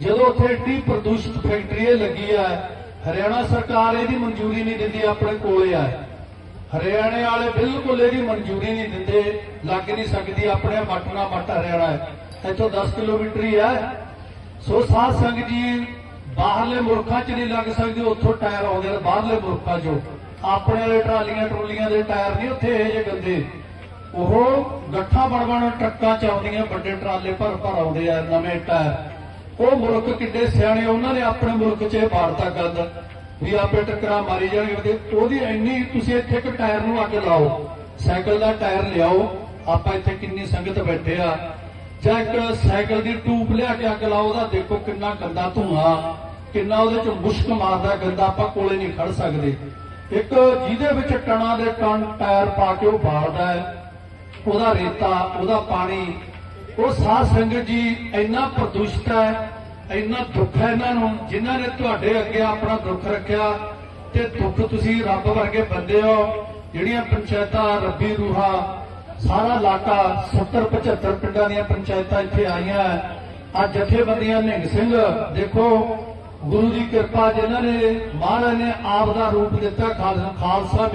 ਜਦੋਂ ਉੱਥੇ ਏਡੀ ਪ੍ਰਦੂਸ਼ਿਤ ਫੈਕਟਰੀ ਇਹ ਲੱਗੀ ਆ, ਹਰਿਆਣਾ ਸਰਕਾਰ ਇਹਦੀ ਮਨਜ਼ੂਰੀ ਨਹੀਂ ਦਿੰਦੀ, ਆਪਣੇ ਕੋਲੇ ਆ। ਹਰਿਆਣੇ ਵਾਲੇ ਬਿਲਕੁਲ ਇਹਦੀ ਮਨਜ਼ੂਰੀ ਨਹੀਂ ਦਿੰਦੇ, ਲੱਗ ਨਹੀਂ ਸਕਦੀ, ਆਪਣੇ ਮੱਟ ਨਾਲ ਹਰਿਆਣਾ ਹੈ। ਇੱਥੋਂ 10 ਕਿਲੋਮੀਟਰ ਹੀ ਹੈ ਸੋ ਸਾਧ ਸੰਗਤ ਜੀ, ਬਾਹਰਲੇ ਮੁਲਕਾਂ 'ਚ ਨਹੀਂ ਲੱਗ ਸਕਦੇ, ਉੱਥੋਂ ਟਾਇਰ ਆਉਂਦੇ ਨੇ ਬਾਹਰਲੇ ਮੁਲਕਾਂ 'ਚੋਂ। ਆਪਣੇ ਵਾਲੇ ਟਰਾਲੀਆਂ, ਟਰੋਲੀਆਂ ਦੇ ਟਾਇਰ ਨਹੀਂ ਉੱਥੇ ਇਹ ਜਿਹੇ ਗੰਦੇ। ਉਹ ਗੱਠਾ ਬਣ ਬਣ ਟਰੱਕਾਂ 'ਚ ਆਉਂਦੀਆਂ, ਵੱਡੇ ਟਰਾਲੇ ਭਰ ਭਰ ਆਉਂਦੇ ਆ, ਨਵੇਂ ਟਾਇਰ। ਉਹ ਮੁਲਕ ਕਿੱਡੇ ਸਿਆਣੇ, ਉਹਨਾਂ ਨੇ ਆਪਣੇ ਮੁਲਕ 'ਚ ਇਹ ਬਾੜਤਾ ਗੰਦ ਵੀ ਆਪੇ ਟੱਕਰਾਂ ਮਾਰੀ ਜਾਣਗੇ ਉਹਦੀ ਇੰਨੀ ਤੁਸੀਂ ਇੱਥੇ ਇੱਕ ਟਾਇਰ ਨੂੰ ਅੱਗ ਲਾਓ, ਸਾਈਕਲ ਦਾ ਟਾਇਰ ਲਿਆਓ, ਆਪਾਂ ਇੱਥੇ ਕਿੰਨੀ ਸੰਗਤ ਬੈਠੇ ਆ। ਜਾਂ ਇੱਕ ਸਾਈਕਲ ਦੀ ਟੂਬ ਲਿਆ ਕੇ ਅੱਗ ਲਾਓ, ਉਹਦਾ ਦੇਖੋ ਕਿੰਨਾ ਗੰਦਾ ਧੂਆਂ, ਕਿੰਨਾ ਉਹਦੇ ਚ ਮੁਸ਼ਕ ਮਾਰਦਾ ਗੰਦਾ, ਆਪਾਂ ਕੋਲੇ ਨਹੀਂ ਖੜ ਸਕਦੇ। ਇੱਕ ਜਿਹਦੇ ਵਿੱਚ ਟਣਾ ਦੇ ਟਨ ਟਾਇਰ ਪਾ ਕੇ ਉਹ ਬਾਲਦਾ ਹੈ, ਉਹਦਾ ਰੇਤਾ, ਉਹਦਾ ਪਾਣੀ ਉਹ ਸਾਧ ਸੰਗਤ ਜੀ, ਇੰਨਾ ਪ੍ਰਦੂਸ਼ਿਤ ਹੈ, ਇੰਨਾ ਦੁੱਖ ਹੈ ਇਹਨਾਂ ਨੂੰ, ਜਿਨ੍ਹਾਂ ਨੇ ਤੁਹਾਡੇ ਅੱਗੇ ਆਪਣਾ ਦੁੱਖ ਰੱਖਿਆ, ਤੇ ਦੁੱਖ ਤੁਸੀਂ ਰੱਬ ਵਰਗੇ ਬੰਦੇ ਹੋ, ਜਿਹੜੀਆਂ ਪੰਚਾਇਤਾਂ, ਰੱਬੀ ਰੂਹਾ, ਸਾਰਾ ਇਲਾਕਾ 70 75 ਪਿੰਡਾਂ ਦੀਆਂ ਪੰਚਾਇਤਾਂ ਇੱਥੇ ਆਈਆਂ ਆ ਜਥੇਬੰਦੀਆਂ ਨਿੰਗ ਸਿੰਘ, ਦੇਖੋ, ਗੁਰੂ ਦੀ ਕਿਰਪਾ ਜਿਨ੍ਹਾਂ ਨੇ, ਮਹਾਰਾਜ ਨੇ ਆਪ ਦਾ ਰੂਪ ਦਿੱਤਾ, ਖਾਲਸਾ